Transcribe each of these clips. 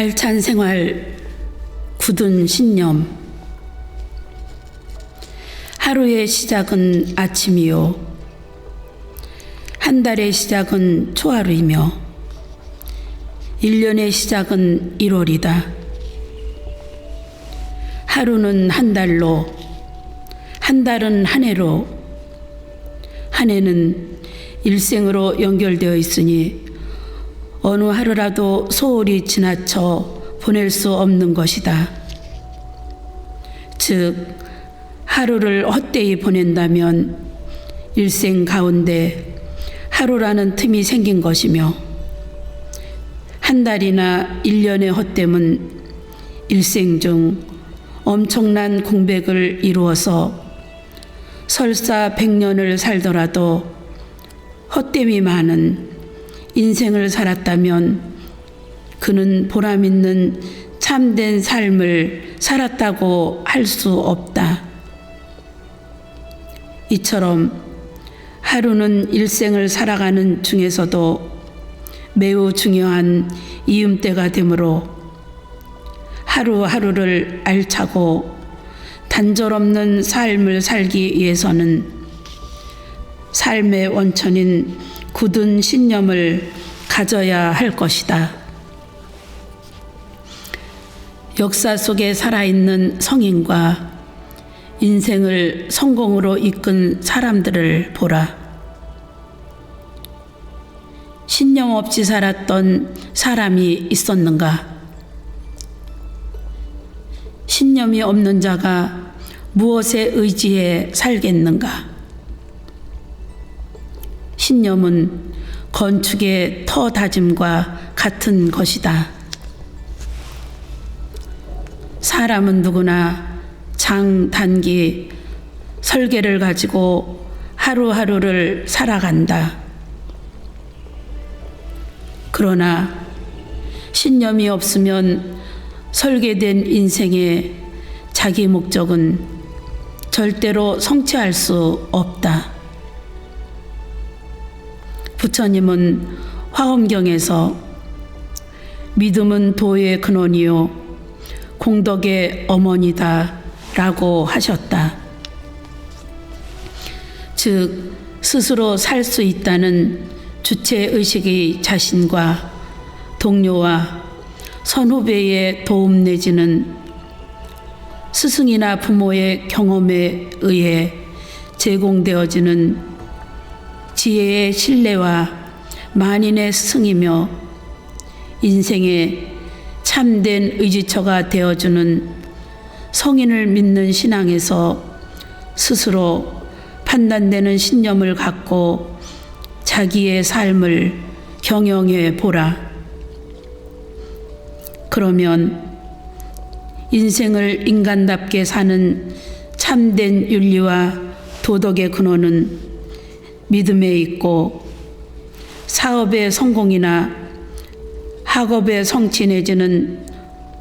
알찬 생활, 굳은 신념. 하루의 시작은 아침이요. 한 달의 시작은 초하루이며, 1년의 시작은 1월이다. 하루는 한 달로, 한 달은 한 해로, 한 해는 일생으로 연결되어 있으니 어느 하루라도 소홀히 지나쳐 보낼 수 없는 것이다. 즉, 하루를 헛되이 보낸다면 일생 가운데 하루라는 틈이 생긴 것이며 한 달이나 일년의 헛됨은 일생 중 엄청난 공백을 이루어서 설사 백년을 살더라도 헛됨이 많은 인생을 살았다면 그는 보람 있는 참된 삶을 살았다고 할 수 없다. 이처럼 하루는 일생을 살아가는 중에서도 매우 중요한 이음때가 되므로 하루하루를 알차고 단절없는 삶을 살기 위해서는 삶의 원천인 굳은 신념을 가져야 할 것이다. 역사 속에 살아있는 성인과 인생을 성공으로 이끈 사람들을 보라. 신념 없이 살았던 사람이 있었는가? 신념이 없는 자가 무엇에 의지해 살겠는가? 신념은 건축의 터 다짐과 같은 것이다. 사람은 누구나 장, 단기, 설계를 가지고 하루하루를 살아간다. 그러나 신념이 없으면 설계된 인생의 자기 목적은 절대로 성취할 수 없다. 부처님은 화엄경에서 믿음은 도의 근원이요 공덕의 어머니다 라고 하셨다. 즉 스스로 살 수 있다는 주체 의식의 자신과 동료와 선후배의 도움 내지는 스승이나 부모의 경험에 의해 제공되어지는 지혜의 신뢰와 만인의 스승이며 인생의 참된 의지처가 되어주는 성인을 믿는 신앙에서 스스로 판단되는 신념을 갖고 자기의 삶을 경영해 보라. 그러면 인생을 인간답게 사는 참된 윤리와 도덕의 근원은 믿음에 있고 사업의 성공이나 학업의 성취 내지는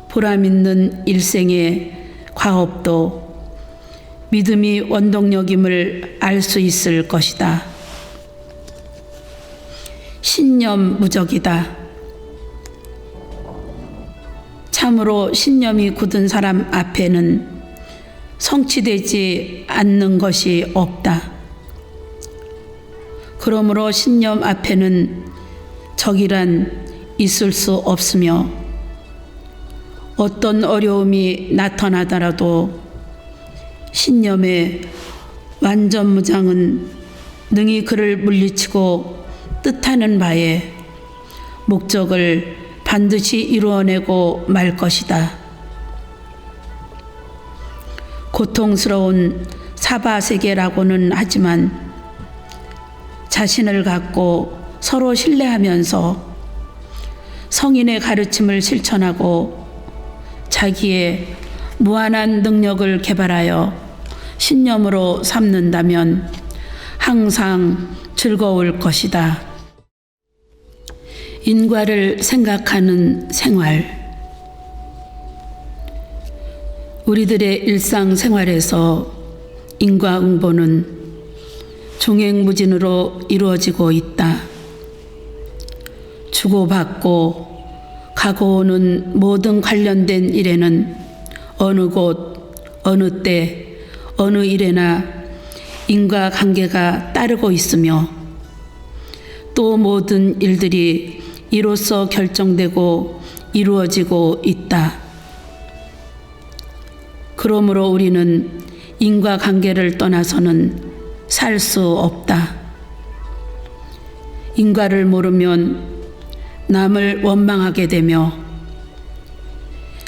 보람 있는 일생의 과업도 믿음이 원동력임을 알 수 있을 것이다. 신념 무적이다. 참으로 신념이 굳은 사람 앞에는 성취되지 않는 것이 없다. 그러므로 신념 앞에는 적이란 있을 수 없으며 어떤 어려움이 나타나더라도 신념의 완전 무장은 능히 그를 물리치고 뜻하는 바에 목적을 반드시 이루어내고 말 것이다. 고통스러운 사바세계라고는 하지만 자신을 갖고 서로 신뢰하면서 성인의 가르침을 실천하고 자기의 무한한 능력을 개발하여 신념으로 삼는다면 항상 즐거울 것이다. 인과를 생각하는 생활. 우리들의 일상 생활에서 인과응보는 종횡무진으로 이루어지고 있다. 주고받고 가고 오는 모든 관련된 일에는 어느 곳, 어느 때, 어느 일에나 인과 관계가 따르고 있으며 또 모든 일들이 이로써 결정되고 이루어지고 있다. 그러므로 우리는 인과 관계를 떠나서는 살 수 없다. 인과를 모르면 남을 원망하게 되며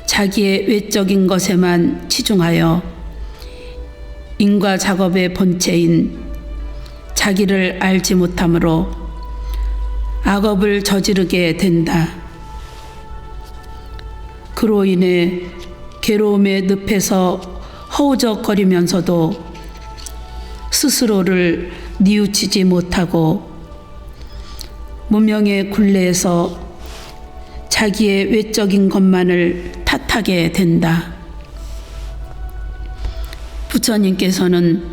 자기의 외적인 것에만 치중하여 인과 작업의 본체인 자기를 알지 못함으로 악업을 저지르게 된다. 그로 인해 괴로움의 늪에서 허우적거리면서도 스스로를 뉘우치지 못하고 무명의 굴레에서 자기의 외적인 것만을 탓하게 된다. 부처님께서는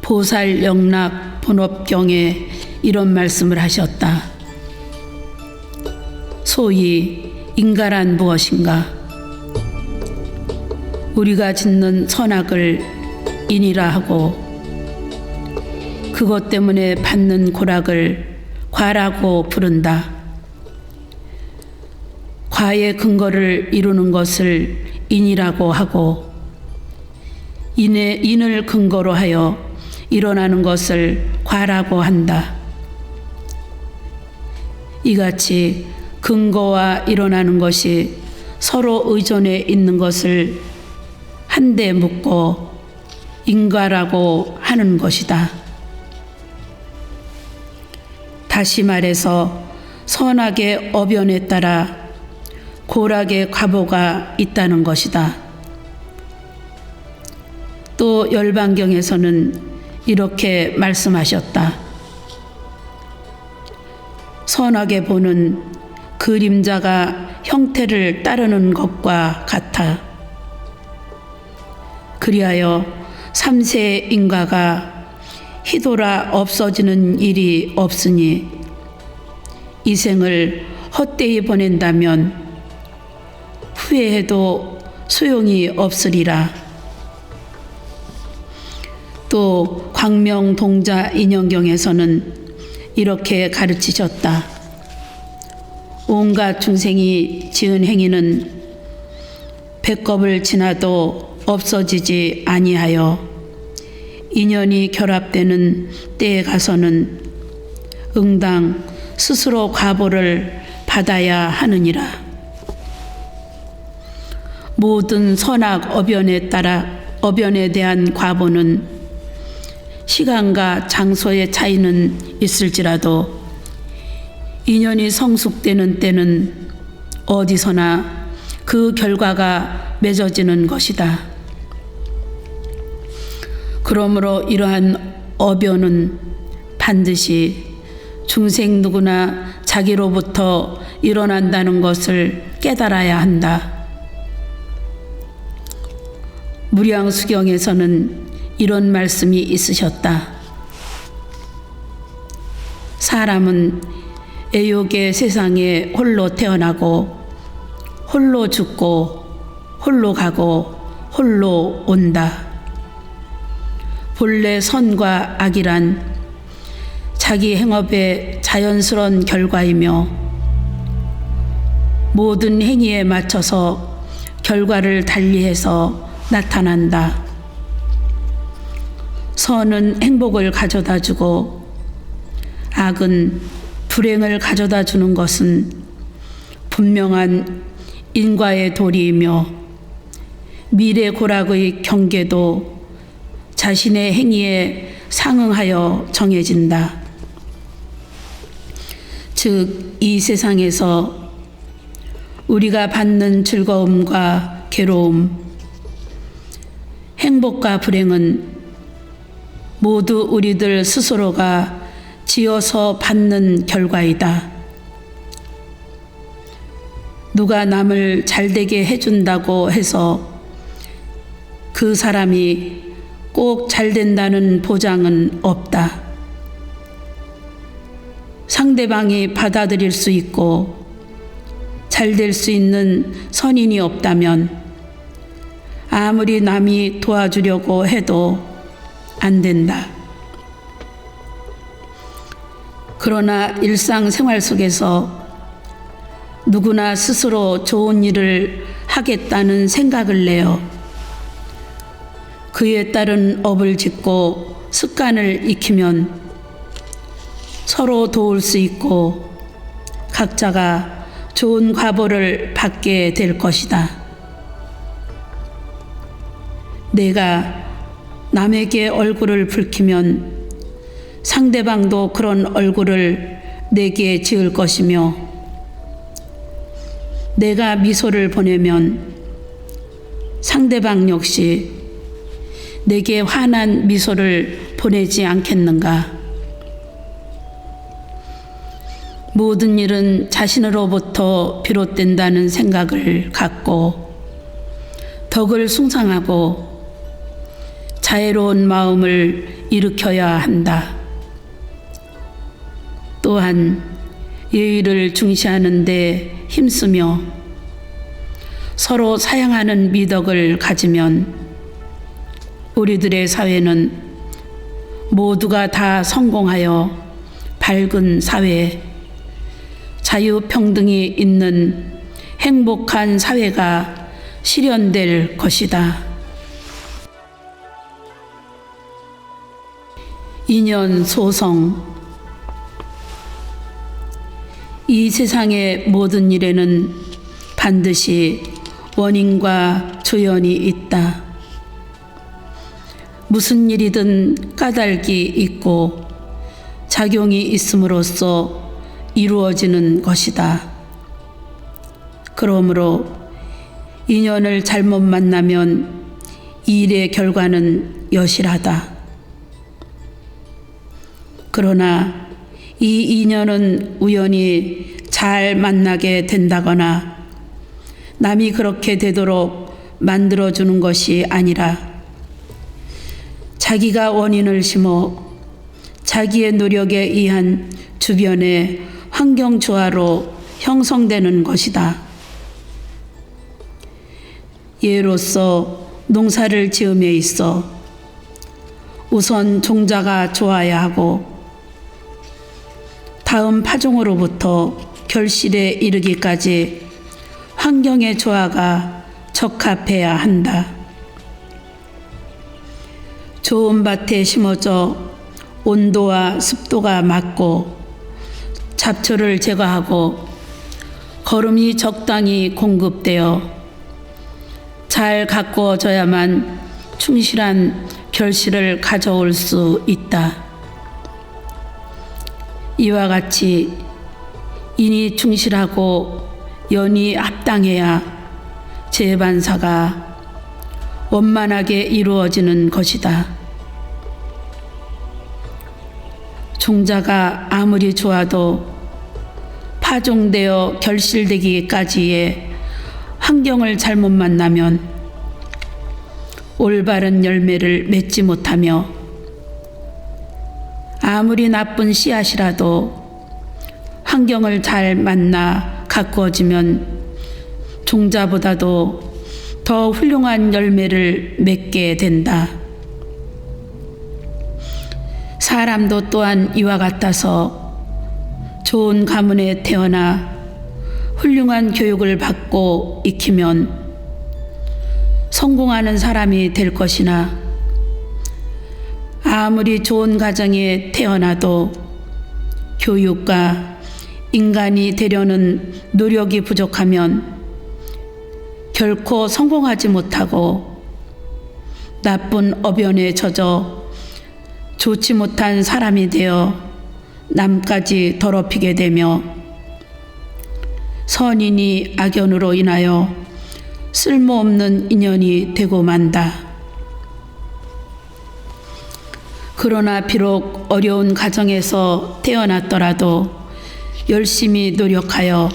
보살 영락 본업경에 이런 말씀을 하셨다. 소위 인가란 무엇인가? 우리가 짓는 선악을 인이라 하고 그것 때문에 받는 고락을 과라고 부른다. 과의 근거를 이루는 것을 인이라고 하고 인의 인을 근거로 하여 일어나는 것을 과라고 한다. 이같이 근거와 일어나는 것이 서로 의존해 있는 것을 한데 묶고 인과라고 하는 것이다. 다시 말해서 선악의 어변에 따라 고락의 과보가 있다는 것이다. 또 열반경에서는 이렇게 말씀하셨다. 선악의 보는 그림자가 형태를 따르는 것과 같아. 그리하여 삼세 인가가 희돌아 없어지는 일이 없으니 이 생을 헛되이 보낸다면 후회해도 소용이 없으리라. 또 광명동자 인연경에서는 이렇게 가르치셨다. 온갖 중생이 지은 행위는 배꼽을 지나도 없어지지 아니하여 인연이 결합되는 때에 가서는 응당 스스로 과보를 받아야 하느니라. 모든 선악 어변에 따라 어변에 대한 과보는 시간과 장소의 차이는 있을지라도 인연이 성숙되는 때는 어디서나 그 결과가 맺어지는 것이다. 그러므로 이러한 어변은 반드시 중생 누구나 자기로부터 일어난다는 것을 깨달아야 한다. 무량수경에서는 이런 말씀이 있으셨다. 사람은 애욕의 세상에 홀로 태어나고 홀로 죽고 홀로 가고 홀로 온다. 본래 선과 악이란 자기 행업의 자연스러운 결과이며 모든 행위에 맞춰서 결과를 달리해서 나타난다. 선은 행복을 가져다 주고 악은 불행을 가져다 주는 것은 분명한 인과의 도리이며 미래 고락의 경계도 자신의 행위에 상응하여 정해진다. 즉, 이 세상에서 우리가 받는 즐거움과 괴로움, 행복과 불행은 모두 우리들 스스로가 지어서 받는 결과이다. 누가 남을 잘되게 해준다고 해서 그 사람이 꼭 잘 된다는 보장은 없다. 상대방이 받아들일 수 있고 잘 될 수 있는 선인이 없다면 아무리 남이 도와주려고 해도 안 된다. 그러나 일상생활 속에서 누구나 스스로 좋은 일을 하겠다는 생각을 내어 그에 따른 업을 짓고 습관을 익히면 서로 도울 수 있고 각자가 좋은 과보를 받게 될 것이다. 내가 남에게 얼굴을 붉히면 상대방도 그런 얼굴을 내게 지을 것이며 내가 미소를 보내면 상대방 역시 내게 환한 미소를 보내지 않겠는가? 모든 일은 자신으로부터 비롯된다는 생각을 갖고 덕을 숭상하고 자애로운 마음을 일으켜야 한다. 또한 예의를 중시하는데 힘쓰며 서로 사양하는 미덕을 가지면 우리들의 사회는 모두가 다 성공하여 밝은 사회, 자유평등이 있는 행복한 사회가 실현될 것이다. 인연 소성 이 세상의 모든 일에는 반드시 원인과 조연이 있다. 무슨 일이든 까닭이 있고 작용이 있음으로써 이루어지는 것이다. 그러므로 인연을 잘못 만나면 일의 결과는 여실하다. 그러나 이 인연은 우연히 잘 만나게 된다거나 남이 그렇게 되도록 만들어주는 것이 아니라 자기가 원인을 심어 자기의 노력에 의한 주변의 환경 조화로 형성되는 것이다. 예로서 농사를 지음에 있어 우선 종자가 좋아야 하고 다음 파종으로부터 결실에 이르기까지 환경의 조화가 적합해야 한다. 좋은 밭에 심어져 온도와 습도가 맞고 잡초를 제거하고 거름이 적당히 공급되어 잘 가꾸어져야만 충실한 결실을 가져올 수 있다. 이와 같이 인이 충실하고 연이 합당해야 재반사가 원만하게 이루어지는 것이다. 종자가 아무리 좋아도 파종되어 결실되기까지의 환경을 잘못 만나면 올바른 열매를 맺지 못하며 아무리 나쁜 씨앗이라도 환경을 잘 만나 가꾸어지면 종자보다도 더 훌륭한 열매를 맺게 된다. 사람도 또한 이와 같아서 좋은 가문에 태어나 훌륭한 교육을 받고 익히면 성공하는 사람이 될 것이나 아무리 좋은 가정에 태어나도 교육과 인간이 되려는 노력이 부족하면 결코 성공하지 못하고 나쁜 어변에 젖어 좋지 못한 사람이 되어 남까지 더럽히게 되며 선인이 악연으로 인하여 쓸모없는 인연이 되고 만다. 그러나 비록 어려운 가정에서 태어났더라도 열심히 노력하여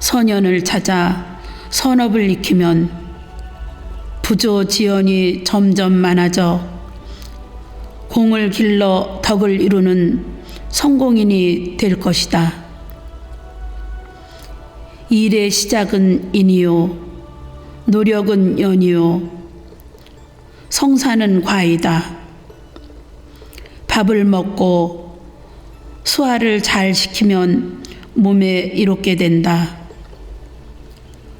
선연을 찾아 선업을 익히면 부조 지연이 점점 많아져 공을 길러 덕을 이루는 성공인이 될 것이다. 일의 시작은 인이요, 노력은 연이요, 성사는 과이다. 밥을 먹고 소화를 잘 시키면 몸에 이롭게 된다.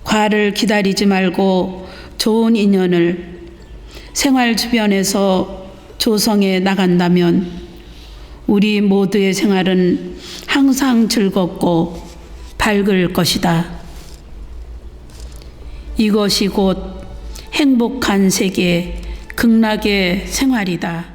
과를 기다리지 말고 좋은 인연을 생활 주변에서 조성해 나간다면 우리 모두의 생활은 항상 즐겁고 밝을 것이다. 이것이 곧 행복한 세계, 극락의 생활이다.